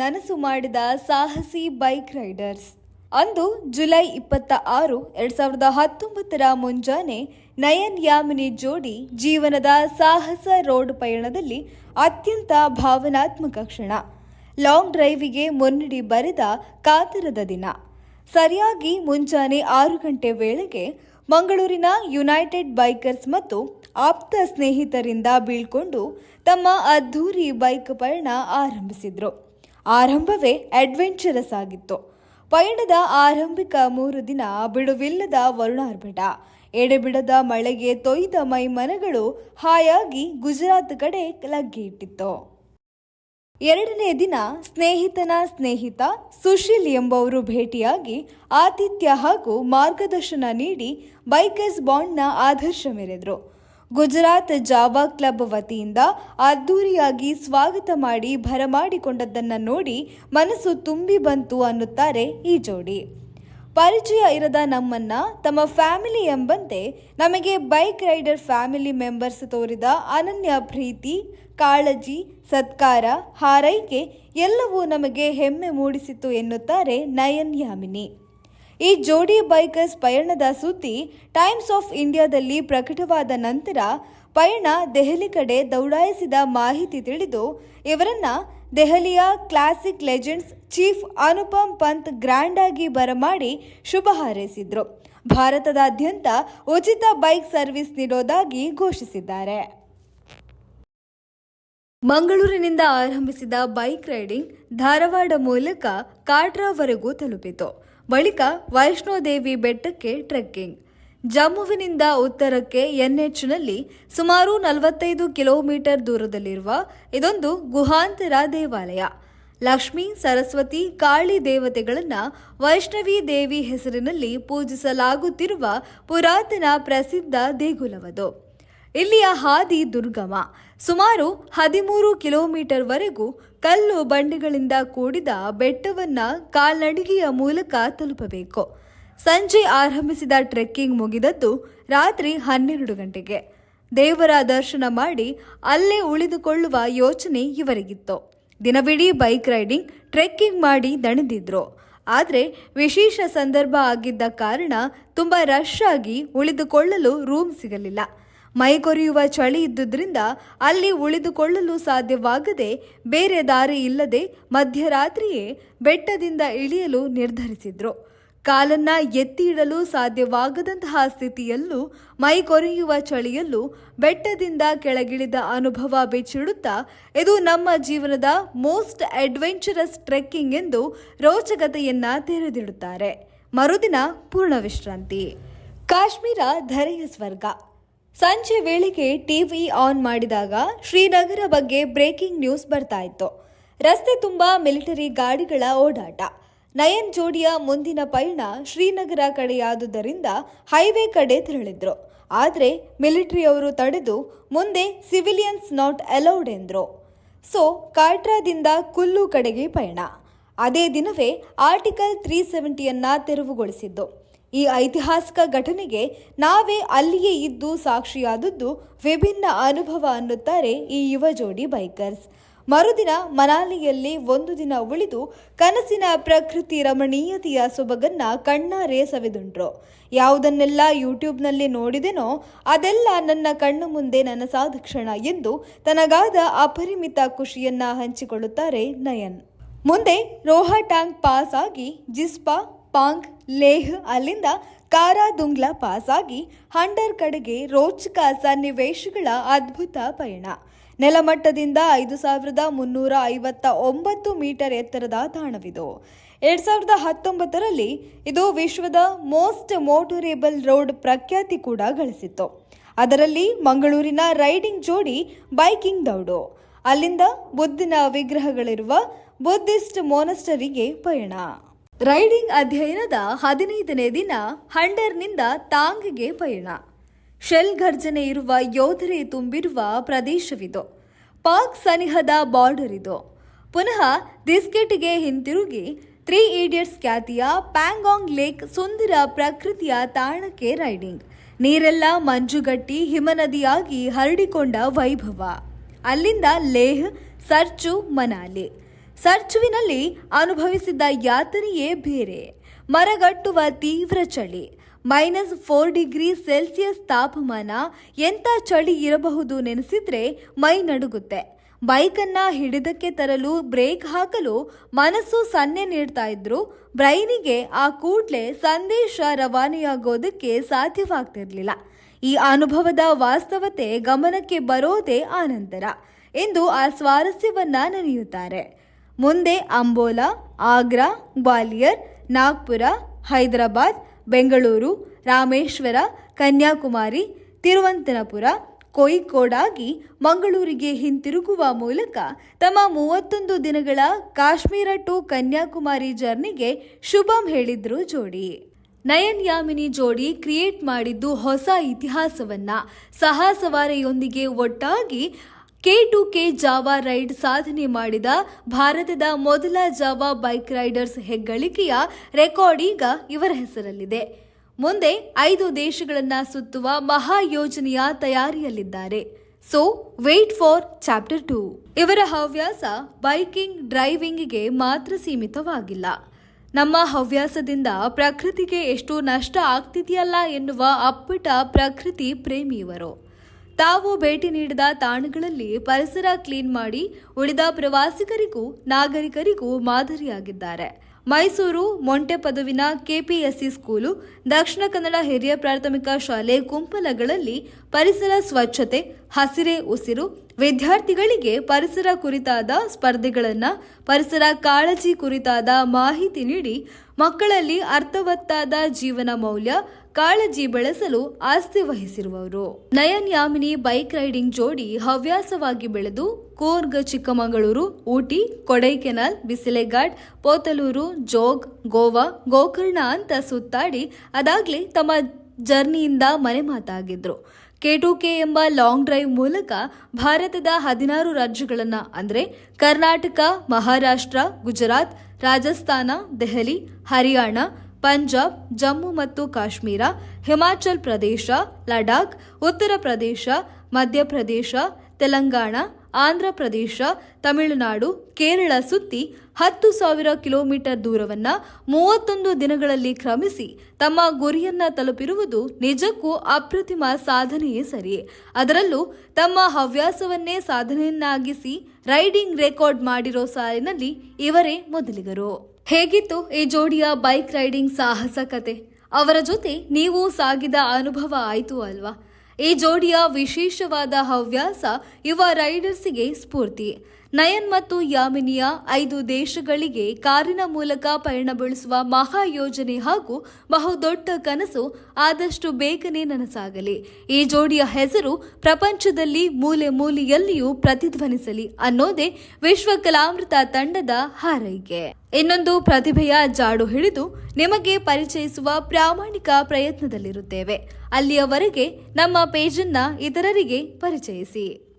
ನನಸು ಮಾಡಿದ ಸಾಹಸಿ ಬೈಕ್ ರೈಡರ್ಸ್. ಅಂದು ಜುಲೈ ಇಪ್ಪತ್ತ ಆರು, ಎರಡು ಸಾವಿರದ ಹತ್ತೊಂಬತ್ತರ ಮುಂಜಾನೆ ನಯನ್ ಯಾಮಿನಿ ಜೋಡಿ ಜೀವನದ ಸಾಹಸ ರೋಡ್ ಪಯಣದಲ್ಲಿ ಅತ್ಯಂತ ಭಾವನಾತ್ಮಕ ಕ್ಷಣ. ಲಾಂಗ್ ಡ್ರೈವಿಗೆ ಮುನ್ನಡಿ ಬರೆದ ಕಾತರದ ದಿನ. ಸರಿಯಾಗಿ ಮುಂಜಾನೆ ಆರು ಗಂಟೆ ವೇಳೆಗೆ ಮಂಗಳೂರಿನ ಯುನೈಟೆಡ್ ಬೈಕರ್ಸ್ ಮತ್ತು ಆಪ್ತ ಸ್ನೇಹಿತರಿಂದ ಬೀಳ್ಕೊಂಡು ತಮ್ಮ ಅದ್ಧೂರಿ ಬೈಕ್ ಪಯಣ ಆರಂಭಿಸಿದ್ರು. ಆರಂಭವೇ ಅಡ್ವೆಂಚರಸ್ ಆಗಿತ್ತು ಪಯಣದ ಆರಂಭಿಕ ಮೂರು ದಿನ ಬಿಡುವಿಲ್ಲದ ವರುಣಾರ್ಭಟ. ಎಡೆಬಿಡದ ಮಳೆಗೆ ತೊಯ್ದ ಮೈ ಮನಗಳು ಹಾಯಾಗಿ ಗುಜರಾತ್ ಕಡೆ ಲಗ್ಗೆ ಇಟ್ಟಿತ್ತು ಎರಡನೇ ದಿನ ಸ್ನೇಹಿತನ ಸ್ನೇಹಿತ ಸುಶೀಲ್ ಎಂಬವರು ಭೇಟಿಯಾಗಿ ಆತಿಥ್ಯ ಹಾಗೂ ಮಾರ್ಗದರ್ಶನ ನೀಡಿ ಬೈಕರ್ಸ್ ಬಾಂಡ್ನ ಆದರ್ಶ ಮೆರೆದರು ಗುಜರಾತ್ ಜಾವಾ ಕ್ಲಬ್ ವತಿಯಿಂದ ಅದ್ದೂರಿಯಾಗಿ ಸ್ವಾಗತ ಮಾಡಿ ಭರಮಾಡಿಕೊಂಡದ್ದನ್ನು ನೋಡಿ ಮನಸ್ಸು ತುಂಬಿ ಬಂತು ಅನ್ನುತ್ತಾರೆ ಈ ಜೋಡಿ. ಪರಿಚಯ ಇರದ ನಮ್ಮನ್ನ, ತಮ್ಮ ಫ್ಯಾಮಿಲಿ ಎಂಬಂತೆ ನಮಗೆ ಬೈಕ್ ರೈಡರ್ ಫ್ಯಾಮಿಲಿ ಮೆಂಬರ್ಸ್ ತೋರಿದ ಅನನ್ಯ ಪ್ರೀತಿ, ಕಾಳಜಿ, ಸತ್ಕಾರ, ಹಾರೈಕೆ ಎಲ್ಲವೂ ನಮಗೆ ಹೆಮ್ಮೆ ಮೂಡಿಸಿತು ಎನ್ನುತ್ತಾರೆ ನಯನ್ ಯಾಮಿನಿ ಈ ಜೋಡಿ ಬೈಕರ್ಸ್ ಪಯಣದ ಸುದ್ದಿ ಟೈಮ್ಸ್ ಆಫ್ ಇಂಡಿಯಾದಲ್ಲಿ ಪ್ರಕಟವಾದ ನಂತರ ಪಯಣ ದೆಹಲಿ ಕಡೆ ದೌಡಾಯಿಸಿದ ಮಾಹಿತಿ ತಿಳಿದು, ಇವರನ್ನ ದೆಹಲಿಯ classic legends chief Anupam Pant grand ಆಗಿ ಬರಮಾಡಿ ಶುಭ ಹಾರೈಸಿದ್ರು. ಭಾರತದಾದ್ಯಂತ ಉಚಿತ ಬೈಕ್ ಸರ್ವಿಸ್ ನೀಡೋದಾಗಿ ಘೋಷಿಸಿದ್ದಾರೆ. ಮಂಗಳೂರಿನಿಂದ ಆರಂಭಿಸಿದ ಬೈಕ್ ರೈಡಿಂಗ್ ಧಾರವಾಡ ಮೂಲಕ ಕಾಟ್ರಾವರೆಗೂ ತಲುಪಿತು. ಬಳಿಕ ವೈಷ್ಣೋದೇವಿ ಬೆಟ್ಟಕ್ಕೆ ಟ್ರೆಕ್ಕಿಂಗ್. ಜಮ್ಮುವಿನಿಂದ ಉತ್ತರಕ್ಕೆ ಎನ್ಎಚ್ನಲ್ಲಿ ಸುಮಾರು ನಲವತ್ತೈದು ಕಿಲೋಮೀಟರ್ ದೂರದಲ್ಲಿರುವ ಇದೊಂದು ಗುಹಾಂತರ ದೇವಾಲಯ. ಲಕ್ಷ್ಮೀ, ಸರಸ್ವತಿ, ಕಾಳಿ ದೇವತೆಗಳನ್ನು ವೈಷ್ಣವಿ ದೇವಿ ಹೆಸರಿನಲ್ಲಿ ಪೂಜಿಸಲಾಗುತ್ತಿರುವ ಪುರಾತನ ಪ್ರಸಿದ್ಧ ದೇಗುಲವದು. ಇಲ್ಲಿಯ ಹಾದಿ ದುರ್ಗಮ ಸುಮಾರು ಹದಿಮೂರು ಕಿಲೋಮೀಟರ್ವರೆಗೂ ಕಲ್ಲು ಬಂಡೆಗಳಿಂದ ಕೂಡಿದ ಬೆಟ್ಟವನ್ನ ಕಾಲ್ನಡಿಗೆಯ ಮೂಲಕ ತಲುಪಬೇಕು. ಸಂಜೆ ಆರಂಭಿಸಿದ ಟ್ರೆಕ್ಕಿಂಗ್ ಮುಗಿದದ್ದು ರಾತ್ರಿ ಹನ್ನೆರಡು ಗಂಟೆಗೆ. ದೇವರ ದರ್ಶನ ಮಾಡಿ ಅಲ್ಲೇ ಉಳಿದುಕೊಳ್ಳುವ ಯೋಚನೆ ಇವರಿಗಿತ್ತು. ದಿನವಿಡೀ ಬೈಕ್ ರೈಡಿಂಗ್, ಟ್ರೆಕ್ಕಿಂಗ್ ಮಾಡಿ ದಣಿದಿದ್ರು ಆದರೆ ವಿಶೇಷ ಸಂದರ್ಭ ಆಗಿದ್ದ ಕಾರಣ ತುಂಬ ರಶ್ ಆಗಿ ಉಳಿದುಕೊಳ್ಳಲು ರೂಮ್ ಸಿಗಲಿಲ್ಲ. ಮೈ ಕೊರೆಯುವ ಚಳಿ ಇದ್ದುದರಿಂದ ಅಲ್ಲಿ ಉಳಿದುಕೊಳ್ಳಲು ಸಾಧ್ಯವಾಗದೆ ಬೇರೆ ದಾರಿ ಇಲ್ಲದೆ ಮಧ್ಯರಾತ್ರಿಯೇ ಬೆಟ್ಟದಿಂದ ಇಳಿಯಲು ನಿರ್ಧರಿಸಿದ್ರು. ಕಾಲನ್ನ ಎತ್ತಿ ಇಡಲು ಸಾಧ್ಯವಾಗದಂತಹ ಸ್ಥಿತಿಯಲ್ಲೂ ಮೈ ಕೊರೆಯುವ ಚಳಿಯಲ್ಲೂ ಬೆಟ್ಟದಿಂದ ಕೆಳಗಿಳಿದ ಅನುಭವ ಬೆಚ್ಚಿಡುತ್ತಾ, ಇದು ನಮ್ಮ ಜೀವನದ ಮೋಸ್ಟ್ ಅಡ್ವೆಂಚರಸ್ ಟ್ರೆಕ್ಕಿಂಗ್ ಎಂದು ರೋಚಕತೆಯನ್ನ ತೆರೆದಿಡುತ್ತಾರೆ. ಮರುದಿನ ಪೂರ್ಣ ವಿಶ್ರಾಂತಿ ಕಾಶ್ಮೀರ ಧರೆಯ ಸ್ವರ್ಗ. ಸಂಜೆ ವೇಳೆಗೆ ಟಿವಿ ಆನ್ ಮಾಡಿದಾಗ ಶ್ರೀನಗರ ಬಗ್ಗೆ ಬ್ರೇಕಿಂಗ್ ನ್ಯೂಸ್ ಬರ್ತಾ ಇತ್ತು. ರಸ್ತೆ ತುಂಬ ಮಿಲಿಟರಿ ಗಾಡಿಗಳ ಓಡಾಟ. ನಯನ್ ಜೋಡಿಯ ಮುಂದಿನ ಪಯಣ ಶ್ರೀನಗರ ಕಡೆಯಾದುದರಿಂದ ಹೈವೇ ಕಡೆ ತೆರಳಿದ್ರು. ಆದರೆ ಮಿಲಿಟರಿಯವರು ತಡೆದು ಮುಂದೆ ಸಿವಿಲಿಯನ್ಸ್ ನಾಟ್ ಅಲೌಡ್ ಎಂದ್ರು. ಸೊ, ಕಾಟ್ರಾದಿಂದ ಕುಲ್ಲು ಕಡೆಗೆ ಪಯಣ. ಅದೇ ದಿನವೇ ಆರ್ಟಿಕಲ್ ತ್ರೀ ಸೆವೆಂಟಿಯನ್ನು ತೆರವುಗೊಳಿಸಿದ್ದು. ಈ ಐತಿಹಾಸಿಕ ಘಟನೆಗೆ ನಾವೇ ಅಲ್ಲಿಯೇ ಇದ್ದು ಸಾಕ್ಷಿಯಾದದ್ದು ವಿಭಿನ್ನ ಅನುಭವ ಅನ್ನುತ್ತಾರೆ ಈ ಯುವ ಜೋಡಿ ಬೈಕರ್ಸ್. ಮರುದಿನ ಮನಾಲಿಯಲ್ಲಿ ಒಂದು ದಿನ ಉಳಿದು ಕನಸಿನ ಪ್ರಕೃತಿ ರಮಣೀಯತೆಯ ಸೊಬಗನ್ನ ಕಣ್ಣಾರೆ ಸವಿದುಂಟ್ರು ಯಾವುದನ್ನೆಲ್ಲ ಯೂಟ್ಯೂಬ್ನಲ್ಲಿ ನೋಡಿದೆನೋ ಅದೆಲ್ಲ ನನ್ನ ಕಣ್ಣು ಮುಂದೆ ನನಸಾದ ಕ್ಷಣ ಎಂದು ತನಗಾದ ಅಪರಿಮಿತ ಖುಷಿಯನ್ನ ಹಂಚಿಕೊಳ್ಳುತ್ತಾರೆ ನಯನ್. ಮುಂದೆ ರೋಹಟಾಂಗ್ ಪಾಸ್ ಆಗಿ ಜಿಸ್ಪಾ ಪಾಂಗ್ ಲೇಹ್ ಅಲ್ಲಿಂದ ಕಾರಾದುಂಗ್ಲಾ ಪಾಸ್ ಆಗಿ ಹಂಡರ್ ಕಡೆಗೆ ರೋಚಕ ಸನ್ನಿವೇಶಗಳ ಅದ್ಭುತ ಪಯಣ. ನೆಲಮಟ್ಟದಿಂದ ಐದು ಸಾವಿರದ ಮುನ್ನೂರ ಐವತ್ತ ಒಂಬತ್ತು ಮೀಟರ್ ಎತ್ತರದ ತಾಣವಿದು. ಎರಡ್ ಸಾವಿರದ ಹತ್ತೊಂಬತ್ತರಲ್ಲಿ ಇದು ವಿಶ್ವದ ಮೋಸ್ಟ್ ಮೋಟರೇಬಲ್ ರೋಡ್ ಪ್ರಖ್ಯಾತಿ ಕೂಡ ಗಳಿಸಿತ್ತು. ಅದರಲ್ಲಿ ಮಂಗಳೂರಿನ ರೈಡಿಂಗ್ ಜೋಡಿ ಬೈಕಿಂಗ್ ದೌಡು, ಅಲ್ಲಿಂದ ಬುದ್ಧನ ವಿಗ್ರಹಗಳಿರುವ ಬುದ್ಧಿಸ್ಟ್ ಮೋನಸ್ಟರಿಗೆ ಪಯಣ. ರೈಡಿಂಗ್ ಅಧ್ಯಯನದ ಹದಿನೈದನೇ ದಿನ ಹಂಡರ್ನಿಂದ ತಾಂಗ್ಗೆ ಪಯಣ. ಶೆಲ್ ಘರ್ಜನೆ ಇರುವ ಯೋಧರೇ ತುಂಬಿರುವ ಪ್ರದೇಶವಿದು. ಪಾಕ್ ಸನಿಹದ ಬಾರ್ಡರ್ ಇದು. ಪುನಃ ದಿಸ್ಕೆಟ್ಗೆ ಹಿಂತಿರುಗಿ, ತ್ರೀ ಈಡಿಯಟ್ಸ್ ಖ್ಯಾತಿಯ ಪ್ಯಾಂಗಾಂಗ್ ಲೇಕ್ ಸುಂದರ ಪ್ರಕೃತಿಯ ತಾಣಕ್ಕೆ ರೈಡಿಂಗ್. ನೀರೆಲ್ಲ ಮಂಜುಗಟ್ಟಿ ಹಿಮನದಿಯಾಗಿ ಹರಡಿಕೊಂಡ ವೈಭವ. ಅಲ್ಲಿಂದ ಲೇಹ್, ಸರ್ಚು, ಮನಾಲಿ. ಸರ್ಚುವಿನಲ್ಲಿ ಅನುಭವಿಸಿದ್ದ ಯಾತನೆಯೇ ಬೇರೆ. ಮರಗಟ್ಟುವ ತೀವ್ರ ಚಳಿ. ಮೈನಸ್ ಫೋರ್ ಡಿಗ್ರಿ ಸೆಲ್ಸಿಯಸ್ ತಾಪಮಾನ ಎಂಥ ಚಳಿ ಇರಬಹುದು ನೆನೆಸಿದ್ರೆ ಮೈ ನಡುಗುತ್ತೆ. ಬೈಕನ್ನ ಹಿಡಿದಕ್ಕೆ ತರಲು ಬ್ರೇಕ್ ಹಾಕಲು ಮನಸ್ಸು ಸನ್ನೆ ನೀಡ್ತಾ ಇದ್ರು. ಬ್ರೈನಿಗೆ ಆ ಕೂಡ್ಲೆ ಸಂದೇಶ ರವಾನೆಯಾಗೋದಕ್ಕೆ ಸಾಧ್ಯವಾಗ್ತಿರ್ಲಿಲ್ಲ. ಈ ಅನುಭವದ ವಾಸ್ತವತೆ ಗಮನಕ್ಕೆ ಬರೋದೇ ಆನಂತರ. ಎಂದು ಆ ಸ್ವಾರಸ್ಯವನ್ನ ನೆನೆಯುತ್ತಾರೆ. ಮುಂದೆ ಅಂಬೋಲಾ, ಆಗ್ರಾ, ಗ್ವಾಲಿಯರ್, ನಾಗ್ಪುರ, ಹೈದರಾಬಾದ್, ಬೆಂಗಳೂರು, ರಾಮೇಶ್ವರ, ಕನ್ಯಾಕುಮಾರಿ, ತಿರುವಂತನಪುರ, ಕೋಯಿಕೋಡಾಗಿ ಮಂಗಳೂರಿಗೆ ಹಿಂತಿರುಗುವ ಮೂಲಕ ತಮ್ಮ ಮೂವತ್ತೊಂದು ದಿನಗಳ ಕಾಶ್ಮೀರ ಟು ಕನ್ಯಾಕುಮಾರಿ ಜರ್ನಿಗೆ ಶುಭಂ ಹೇಳಿದ್ರು ಜೋಡಿ. ನಯನ್ ಯಾಮಿನಿ ಜೋಡಿ ಕ್ರಿಯೇಟ್ ಮಾಡಿದ್ದು ಹೊಸ ಇತಿಹಾಸವನ್ನ ಸಹಸವಾರೆಯೊಂದಿಗೆ ಒಟ್ಟಾಗಿ K to K Jawa ride ಸಾಧನೆ ಮಾಡಿದ ಭಾರತದ ಮೊದಲ ಜಾವಾ ಬೈಕ್ ರೈಡರ್ಸ್ ಹೆಗ್ಗಳಿಕೆಯ ರೆಕಾರ್ಡ್ ಈಗ ಇವರ ಹೆಸರಲ್ಲಿದೆ. ಮುಂದೆ ಐದು ದೇಶಗಳನ್ನು ಸುತ್ತುವ ಮಹಾ ಯೋಜನೆಯ ತಯಾರಿಯಲ್ಲಿದ್ದಾರೆ. So wait for chapter two ಇವರ ಹವ್ಯಾಸ ಬೈಕಿಂಗ್ ಡ್ರೈವಿಂಗ್ಗೆ ಮಾತ್ರ ಸೀಮಿತವಾಗಿಲ್ಲ. ನಮ್ಮ ಹವ್ಯಾಸದಿಂದ ಪ್ರಕೃತಿಗೆ ಎಷ್ಟು ನಷ್ಟ ಆಗ್ತಿದೆಯಲ್ಲ ಎನ್ನುವ ಅಪ್ಪಟ ಪ್ರಕೃತಿ ಪ್ರೇಮಿಯವರು. ತಾವು ಭೇಟಿ ನೀಡಿದ ತಾಣಗಳಲ್ಲಿ ಪರಿಸರ ಕ್ಲೀನ್ ಮಾಡಿ ಉಳಿದ ಪ್ರವಾಸಿಗರಿಗೂ ನಾಗರಿಕರಿಗೂ ಮಾದರಿಯಾಗಿದ್ದಾರೆ. ಮೈಸೂರು ಮೊಂಟೆ ಪದವಿನ ಕೆಪಿಎಸ್ಸಿ ಸ್ಕೂಲು, ದಕ್ಷಿಣ ಕನ್ನಡ ಹಿರಿಯ ಪ್ರಾಥಮಿಕ ಶಾಲೆ ಕುಂಪಲಗಳಲ್ಲಿ ಪರಿಸರ ಸ್ವಚ್ಛತೆ, ಹಸಿರೆ ಉಸಿರು, ವಿದ್ಯಾರ್ಥಿಗಳಿಗೆ ಪರಿಸರ ಕುರಿತಾದ ಸ್ಪರ್ಧೆಗಳನ್ನು, ಪರಿಸರ ಕಾಳಜಿ ಕುರಿತಾದ ಮಾಹಿತಿ ನೀಡಿ ಮಕ್ಕಳಲ್ಲಿ ಅರ್ಥವತ್ತಾದ ಜೀವನ ಮೌಲ್ಯ, ಕಾಳಜಿ ಬೆಳೆಸಲು ಆಸ್ತಿ ವಹಿಸಿರುವವರು. ನಯನ್ ಯಾಮಿನಿ ಬೈಕ್ ರೈಡಿಂಗ್ ಜೋಡಿ ಹವ್ಯಾಸವಾಗಿ ಬೆಳೆದು ಕೂರ್ಗ್, ಚಿಕ್ಕಮಗಳೂರು, ಊಟಿ, ಕೊಡೈಕೆನಾಲ್, ಬಿಸಿಲೆಘಾಟ್, ಪೋತಲೂರು, ಜೋಗ್, ಗೋವಾ, ಗೋಕರ್ಣ ಅಂತ ಸುತ್ತಾಡಿ ಅದಾಗ್ಲೇ ತಮ್ಮ ಜರ್ನಿಯಿಂದ ಮನೆ ಮಾತಾಗಿದ್ರು. ಕೆ ಟು ಕೆ ಎಂಬ ಲಾಂಗ್ ಡ್ರೈವ್ ಮೂಲಕ ಭಾರತದ ಹದಿನಾರು ರಾಜ್ಯಗಳನ್ನು ಅಂದ್ರೆ ಕರ್ನಾಟಕ, ಮಹಾರಾಷ್ಟ್ರ, ಗುಜರಾತ್, ರಾಜಸ್ಥಾನ, ದೆಹಲಿ, ಹರಿಯಾಣ, ಪಂಜಾಬ್, ಜಮ್ಮು ಮತ್ತು ಕಾಶ್ಮೀರ, ಹಿಮಾಚಲ್ ಪ್ರದೇಶ, ಲಡಾಖ್, ಉತ್ತರ ಪ್ರದೇಶ ಮಧ್ಯಪ್ರದೇಶ ತೆಲಂಗಾಣ ಆಂಧ್ರ ಪ್ರದೇಶ, ತಮಿಳುನಾಡು, ಕೇರಳ ಸುತ್ತಿ ಹತ್ತು ಸಾವಿರ ಕಿಲೋಮೀಟರ್ ದೂರವನ್ನ ಮೂವತ್ತೊಂದು ದಿನಗಳಲ್ಲಿ ಕ್ರಮಿಸಿ ತಮ್ಮ ಗುರಿಯನ್ನ ತಲುಪಿರುವುದು ನಿಜಕ್ಕೂ ಅಪ್ರತಿಮ ಸಾಧನೆಯೇ ಸರಿ. ಅದರಲ್ಲೂ ತಮ್ಮ ಹವ್ಯಾಸವನ್ನೇ ಸಾಧನೆಯನ್ನಾಗಿಸಿ ರೈಡಿಂಗ್ ರೆಕಾರ್ಡ್ ಮಾಡಿರೋ ಸಾಲಿನಲ್ಲಿ ಇವರೇ ಮೊದಲಿಗರು. ಹೇಗಿತ್ತು ಈ ಜೋಡಿಯ ಬೈಕ್ ರೈಡಿಂಗ್ ಸಾಹಸ ಕತೆ? ಅವರ ಜೊತೆ ನೀವು ಸಾಗಿದ ಅನುಭವ ಆಯಿತು ಅಲ್ವಾ? ಈ ಜೋಡಿಯ ವಿಶೇಷವಾದ ಹವ್ಯಾಸ ಯುವ ರೈಡರ್ಸಿಗೆ ಸ್ಫೂರ್ತಿ. ನಯನ್ ಮತ್ತು ಯಾಮಿನಿಯ ಐದು ದೇಶಗಳಿಗೆ ಕಾರಿನ ಮೂಲಕ ಪಯಣ ಬೆಳೆಸುವ ಮಹಾ ಯೋಜನೆ ಹಾಗೂ ಬಹುದೊಡ್ಡ ಕನಸು ಆದಷ್ಟು ಬೇಗನೆ ನನಸಾಗಲಿ. ಈ ಜೋಡಿಯ ಹೆಸರು ಪ್ರಪಂಚದಲ್ಲಿ ಮೂಲೆ ಮೂಲೆಯಲ್ಲಿಯೂ ಪ್ರತಿಧ್ವನಿಸಲಿ ಅನ್ನೋದೇ ವಿಶ್ವ ಕಲಾಮೃತ ತಂಡದ ಹಾರೈಕೆ. ಇನ್ನೊಂದು ಪ್ರತಿಭೆಯ ಜಾಡು ಹಿಡಿದು ನಿಮಗೆ ಪರಿಚಯಿಸುವ ಪ್ರಾಮಾಣಿಕ ಪ್ರಯತ್ನದಲ್ಲಿರುತ್ತೇವೆ. ಅಲ್ಲಿಯವರೆಗೆ ನಮ್ಮ ಪೇಜನ್ನ ಇತರರಿಗೆ ಪರಿಚಯಿಸಿ.